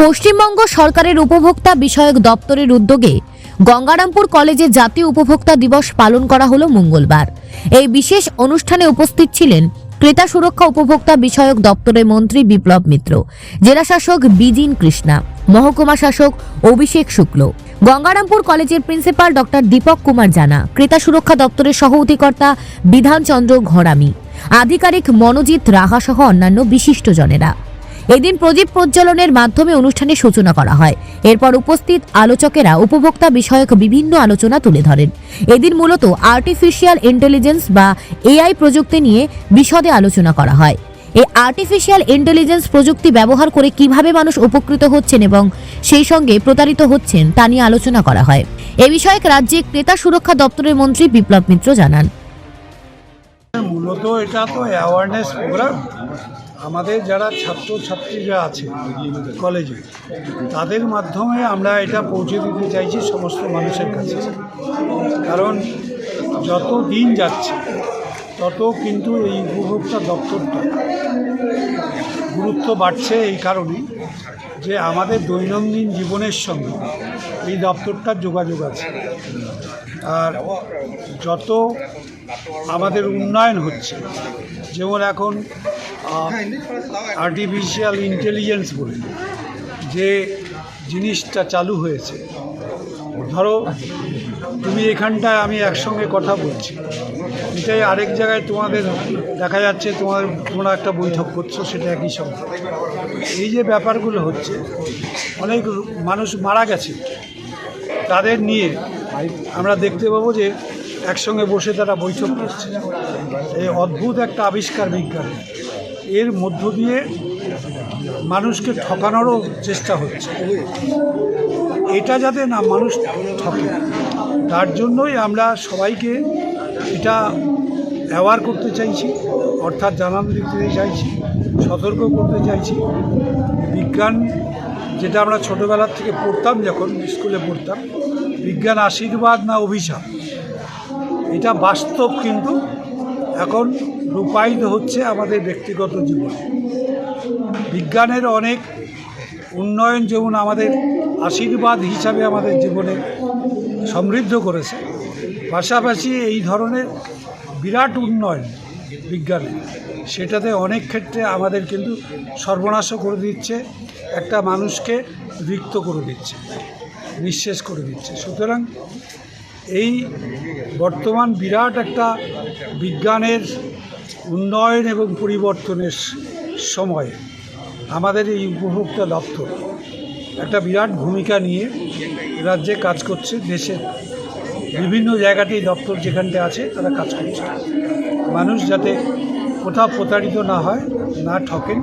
পশ্চিমবঙ্গ সরকারের উপভোক্তা বিষয়ক দপ্তরের উদ্যোগে গঙ্গারামপুর কলেজে জাতীয় উপভোক্তা দিবস পালন করা হলো মঙ্গলবার। এই বিশেষ অনুষ্ঠানে উপস্থিত ছিলেন ক্রেতা সুরক্ষা উপভোক্তা বিষয়ক দপ্তরের মন্ত্রী বিপ্লব মিত্র, জেলা শাসক বিজিন কৃষ্ণা, মহকুমা শাসক অভিষেক শুক্ল। গঙ্গারামপুর কলেজের প্রিন্সিপাল ডক্টর দীপক কুমার জানা, ক্রেতা সুরক্ষা দপ্তরের সহ অধিকর্তা বিধানচন্দ্র ঘরামি, আধিকারিক মনোজিৎ রাহা সহ অন্যান্য বিশিষ্টজনেরা। এদিন প্রদীপ প্রজ্বলনের মাধ্যমে অনুষ্ঠানের সূচনা করা হয়। এরপর উপস্থিত আলোচকেরা, উপভোক্তা বিষয়ক বিভিন্ন আলোচনা তুলে ধরেন। এদিন মূলত আর্টিফিশিয়াল ইন্টেলিজেন্স বা এআই প্রযুক্তি নিয়ে বিশদে আলোচনা করা হয়। এই আর্টিফিশিয়াল ইন্টেলিজেন্স প্রযুক্তি ব্যবহার করে কীভাবে মানুষ উপকৃত হচ্ছেন এবং সেই সঙ্গে প্রতারিত হচ্ছেন তা নিয়ে আলোচনা করা হয়। এ বিষয়ে রাজ্যে ক্রেতা সুরক্ষা দপ্তরের মন্ত্রী বিপ্লব মিত্র জানান। মূলত এটা তো অ্যাওয়ারনেস প্রোগ্রাম আমাদের যারা ছাত্র ছাত্রীরা আছে কলেজে, তাদের মাধ্যমে আমরা এটা পৌঁছে দিতে চাইছি সমস্ত মানুষের কাছে। কারণ যত দিন যাচ্ছে, তত কিন্তু এই উপভোক্তা দপ্তরটা গুরুত্ব বাড়ছে এই কারণে যে আমাদের দৈনন্দিন জীবনের সঙ্গে এই দপ্তরটার যোগাযোগ আছে। আর যত আমাদের উন্নয়ন হচ্ছে, যেমন এখন আর্টিফিশিয়াল ইন্টেলিজেন্স বলে, যে জিনিসটা চালু হয়েছে। ধরো, তুমি এখানটায় আমি একসঙ্গে কথা বলছি। এটাই আরেক জায়গায় তোমাদের দেখা যাচ্ছে, তোমার তোমরা একটা বৈঠক করছ, সেটা একই সঙ্গে। এই যে ব্যাপারগুলো হচ্ছে, অনেক মানুষ মারা গেছে। তাদের নিয়ে আমরা দেখতে পাবো যে একসঙ্গে বসে তারা বৈঠক করছে। এই অদ্ভুত একটা আবিষ্কার বিজ্ঞান এর মধ্য দিয়ে মানুষকে ঠকানোরও চেষ্টা হচ্ছে। এটা যাতে না মানুষ ঠকে, তার জন্যই আমরা সবাইকে এটা অ্যাওয়ার করতে চাইছি, অর্থাৎ জানান দিতে চাইছি, সতর্ক করতে চাইছি। বিজ্ঞান, যেটা আমরা ছোটোবেলার থেকে পড়তাম, যখন স্কুলে পড়তাম, বিজ্ঞান আশীর্বাদ না অভিশাপ? এটা বাস্তব কিন্তু এখন রূপায়িত হচ্ছে আমাদের ব্যক্তিগত জীবনে। বিজ্ঞানের অনেক উন্নয়ন যেমন আমাদের আশীর্বাদ হিসাবে আমাদের জীবনে সমৃদ্ধ করেছে, পাশাপাশি এই ধরনের বিরাট উন্নয়ন বিজ্ঞানে, সেটাতে অনেক ক্ষেত্রে আমাদের কিন্তু সর্বনাশও করে দিচ্ছে, একটা মানুষকে রিক্ত করে দিচ্ছে, নিঃশেষ করে দিচ্ছে। সুতরাং এই বর্তমান বিরাট একটা বিজ্ঞানের উন্নয়ন এবং পরিবর্তনের সময় আমাদের এই উপভোক্তা দপ্তর একটা বিরাট ভূমিকা নিয়ে রাজ্যে কাজ করছে, দেশের বিভিন্ন জায়গাতেই দপ্তর যেখানটা আছে তারা কাজ করছে। মানুষ যাতে কোথাও প্রতারিত না হয়, না ঠকেন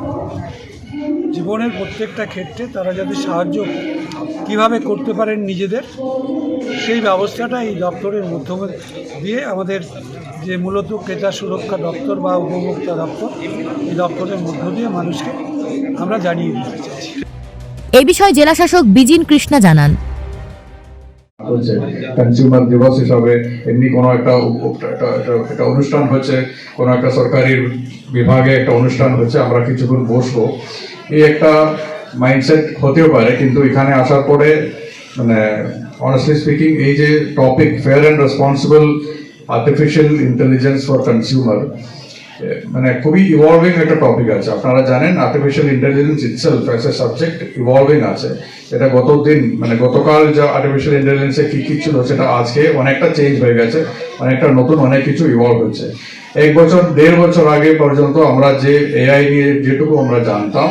জীবনের প্রত্যেকটা ক্ষেত্রে তারা যাতে সাহায্য কীভাবে করতে পারেন নিজেদের, সেই ব্যবস্থাটা এই দপ্তরের মাধ্যমে দিয়ে আমাদের যে মূলত ক্রেতা সুরক্ষা দপ্তর বা উপভোক্তা দপ্তর এই দপ্তরের মধ্য দিয়ে মানুষকে আমরা জানিয়ে দিতে চাইছি এই বিষয়ে জেলা শাসক বিজিন কৃষ্ণা জানান। হচ্ছে কনজিউমার দিবস হিসাবে এমনি কোনো একটা উপ- একটা- একটা- একটা অনুষ্ঠান হচ্ছে কোনো একটা সরকারি বিভাগে একটা অনুষ্ঠান হচ্ছে আমরা কিছুক্ষণ বসবো। এই একটা মাইন্ডসেট হতেও পারে কিন্তু এখানে আসার পরে মানে অনেস্টলি স্পিকিং এই যে topic fair and responsible artificial intelligence for consumer মানে খুবই ইভলভিং একটা টপিক আছে। আপনারা জানেন artificial intelligence itself as a subject evolving আছে। এটা গত দিন মানে গতকাল যা আর্টিফিশিয়াল ইন্টেলিজেন্সে কী কী ছিল সেটা আজকে অনেকটা চেঞ্জ হয়ে গেছে, অনেকটা নতুন অনেক কিছু ইভলভ হচ্ছে। এক বছর, দেড় বছর আগে পর্যন্ত আমরা যে এআই নিয়ে যেটুকু আমরা জানতাম,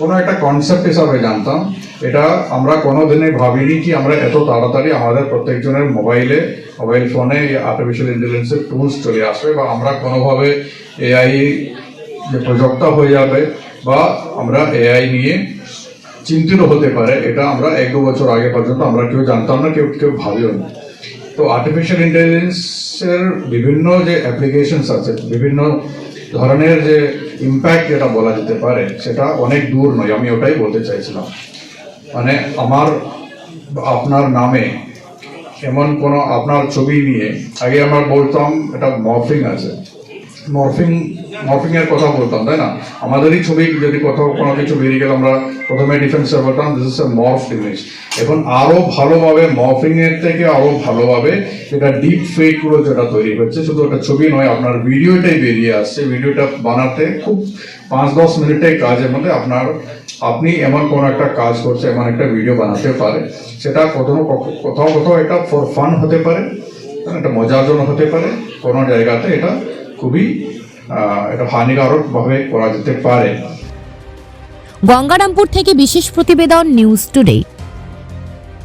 কোনো একটা কনসেপ্ট হিসাবে জানতাম এটা আমরা কোনোদিনই ভাবিনি কি আমরা এত তাড়াতাড়ি আমাদের প্রত্যেকজনের মোবাইলে, মোবাইল ফোনে আর্টিফিশিয়াল ইন্টেলিজেন্সের টুলস চলে আসবে বা আমরা কোনোভাবে এআই যে প্রযুক্তা হয়ে যাবে বা আমরা এআই নিয়ে চিন্তিত হতে পারে, এটা আমরা এক দু বছর আগে পর্যন্ত আমরা কেউ জানতাম না, কেউ কেউ ভাবিও না। তো আর্টিফিশিয়াল ইন্টেলিজেন্সের বিভিন্ন যে অ্যাপ্লিকেশনস আছে, বিভিন্ন ধরনের যে ইম্প্যাক্ট যেটা বলা যেতে পারে, সেটা অনেক দূর নয়, আমি ওটাই বলতে চাইছিলাম। মানে আমার, আপনার নামে এমন কোনো আপনার ছবি নিয়ে, আগে আমরা বলতাম, এটা মফিং আছে। মরফিং মরফিং এর কথা বলতাম, তাই না? আমাদেরই ছবি, যদি কোথাও কোনো কিছু বেরিয়ে গেলে আমরা প্রথমে ডিফেন্সে বলতাম দিস ইস এ মরফ ইমেজ এখন আরও ভালোভাবে মরফিং এর থেকে আরও ভালোভাবে যেটা ডিপ ফেকগুলো যেটা তৈরি হচ্ছে, শুধু একটা ছবি নয়, আপনার ভিডিওটাই বেরিয়ে আসছে। ভিডিওটা বানাতে খুব পাঁচ দশ মিনিটের কাজের মধ্যে আপনার, আপনি এমন কোনো একটা কাজ করছে, এমন একটা ভিডিও বানাতে পারে। সেটা কোথাও কোথাও কোথাও এটা ফর ফান হতে পারে, একটা মজার জন্য হতে পারে, কোনো জায়গাতে এটা খুবই এটা হানিকারকভাবে করা যেতে পারে। গঙ্গারামপুর থেকে বিশেষ প্রতিবেদন নিউজ টুডে।